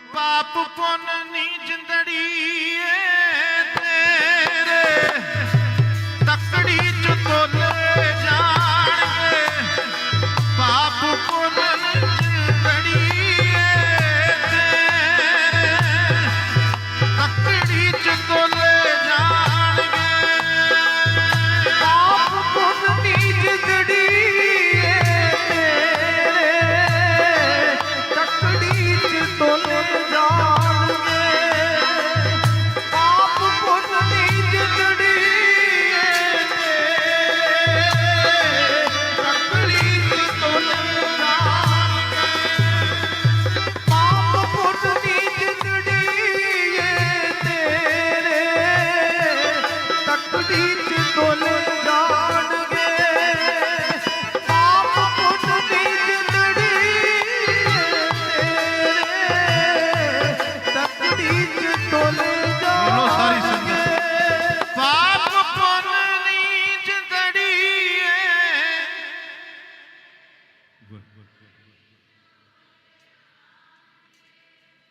ਉਹ ਪਾਪ ਪੁੰਨ ਨੀ ਜਿੰਦੜੀ ਏ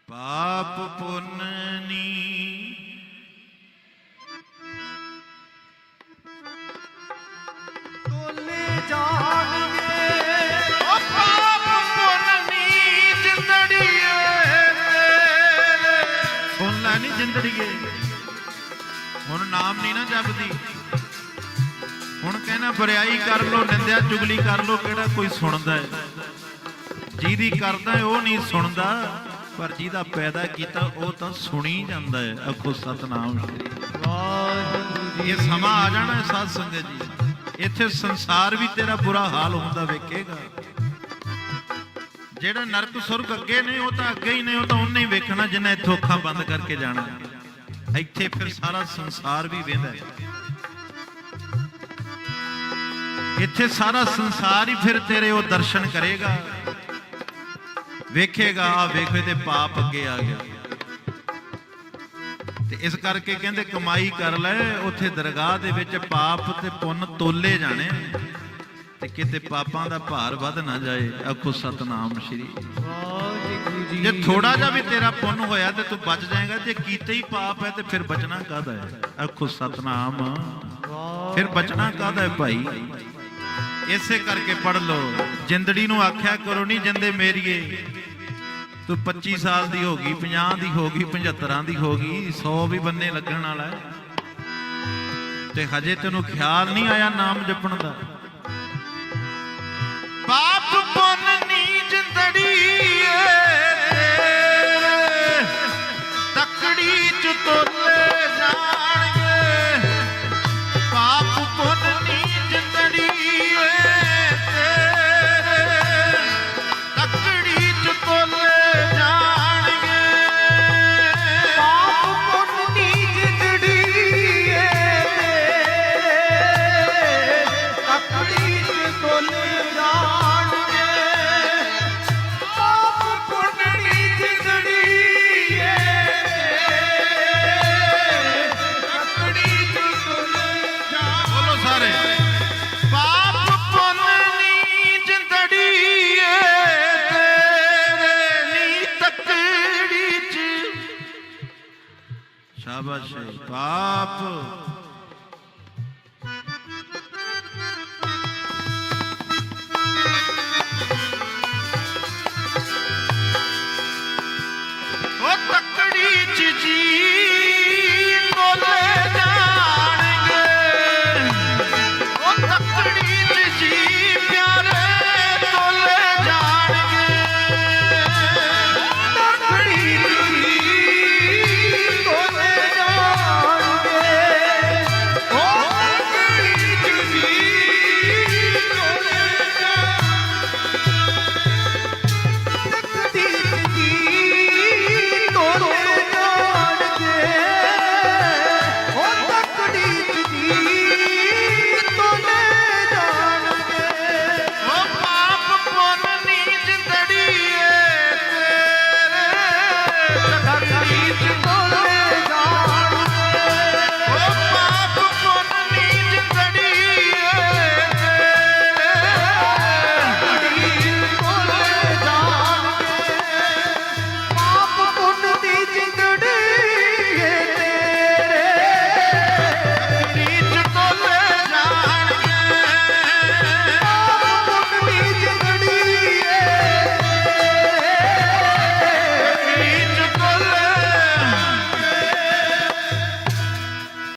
ਪਾਪ ਪੁੰਨ ਨੀ। ਤੁਲੇ ਜਾਣਗੇ। ਉਹ ਪਾਪ ਪੁੰਨ ਨੀ ਜਿੰਦੜੀ ਏ ਤੇਰੇ ਨੀ ਜਿੰਦੜੀਏ। ਹੁਣ ਨਾਮ ਨਹੀਂ ਨਾ ਜਪਦੀ। ਹੁਣ ਕਹਿੰਦਾ ਬਰਿਆਈ ਕਰ ਲੋ, ਨਿੰਦਿਆ ਚੁਗਲੀ ਕਰ ਲੋ, ਕਿਹੜਾ ਕੋਈ ਸੁਣਦਾ ਹੈ? ਜਿਹਦੀ ਕਰਦਾ ਉਹ ਨਹੀਂ ਸੁਣਦਾ, ਪਰ ਜਿਹਦਾ ਪੈਦਾ ਕੀਤਾ, ਉਹ ਤਾਂ ਸੁਣੀ ਜਾਂਦਾ ਹੈ। ਆਖੋ ਸਤਨਾਮ ਸ਼੍ਰੀ ਵਾਹਿਗੁਰੂ ਇਹ ਸਮਾਂ ਆ ਜਾਣਾ ਸਾਧ ਸੰਗਤ ਜੀ। ਇੱਥੇ ਸੰਸਾਰ ਵੀ ਤੇਰਾ ਬੁਰਾ ਹਾਲ ਹੁੰਦਾ ਵੇਖੇਗਾ। ਜਿਹੜਾ ਨਰਕ ਸੁਰਗ ਅੱਗੇ ਨੇ, ਉਹ ਤਾਂ ਅੱਗੇ ਹੀ ਨੇ, ਉਹ ਤਾਂ ਉਹਨੇ ਹੀ ਵੇਖਣਾ, ਜਿੰਨਾ ਇੱਥੋਂ ਅੱਖਾਂ ਬੰਦ ਕਰਕੇ ਜਾਣਾ। ਇੱਥੇ ਫਿਰ ਸਾਰਾ ਸੰਸਾਰ ਵੀ ਵੇਂਦਾ ਇੱਥੇ ਸਾਰਾ ਸੰਸਾਰ ਹੀ ਫਿਰ ਤੇਰੇ ਉਹ ਦਰਸ਼ਨ ਕਰੇਗਾ। ਵੇਖੇਗਾ ਆ ਵੇਖੇ ਤੇ ਪਾਪ ਅੱਗੇ ਆ ਗਿਆ। ਤੇ ਇਸ ਕਰਕੇ ਕਹਿੰਦੇ ਕਮਾਈ ਕਰ ਲੈ, ਉੱਥੇ ਦਰਗਾਹ ਦੇ ਵਿੱਚ ਪਾਪ ਤੇ ਪੁੰਨ ਤੋਲੇ ਜਾਣੇ। ਤੇ ਕਿਤੇ ਪਾਪਾਂ ਦਾ ਭਾਰ ਵੱਧ ਨਾ ਜਾਏ, ਆਖੋ ਸਤਨਾਮ ਸ਼੍ਰੀ। ਜੇ ਥੋੜਾ ਜਿਹਾ ਵੀ ਤੇਰਾ ਪੁੰਨ ਹੋਇਆ ਤੇ ਤੂੰ ਬਚ ਜਾਏਗਾ, ਜੇ ਕੀਤੇ ਹੀ ਪਾਪ ਹੈ ਤੇ ਫਿਰ ਬਚਣਾ ਕਾਹਦਾ ਹੈ? ਆਖੋ ਸਤਨਾਮ। ਫਿਰ ਬਚਣਾ ਕਾਹਦਾ ਹੈ ਭਾਈ? ਇਸੇ ਕਰਕੇ ਪੜ ਲਓ। ਜਿੰਦੜੀ ਨੂੰ ਆਖਿਆ ਕਰੋ, ਨਹੀਂ ਜਿੰਦੇ ਮੇਰੀਏ। ਤੂੰ 25 ਸਾਲ ਦੀ ਹੋ ਗਈ 50 ਦੀ ਹੋ ਗਈ 75 ਦੀ ਹੋ ਗਈ 100 ਵੀ ਬੰਨੇ ਲੱਗਣ ਵਾਲਾ ਤੇ ਹਜੇ ਤੈਨੂੰ ਖਿਆਲ ਨਹੀਂ ਆਇਆ ਨਾਮ ਜਪਣ ਦਾ। ਪਾਪ ਪੁੰਨ ਸ਼ਾਬਾਸ਼। ਪਾਪ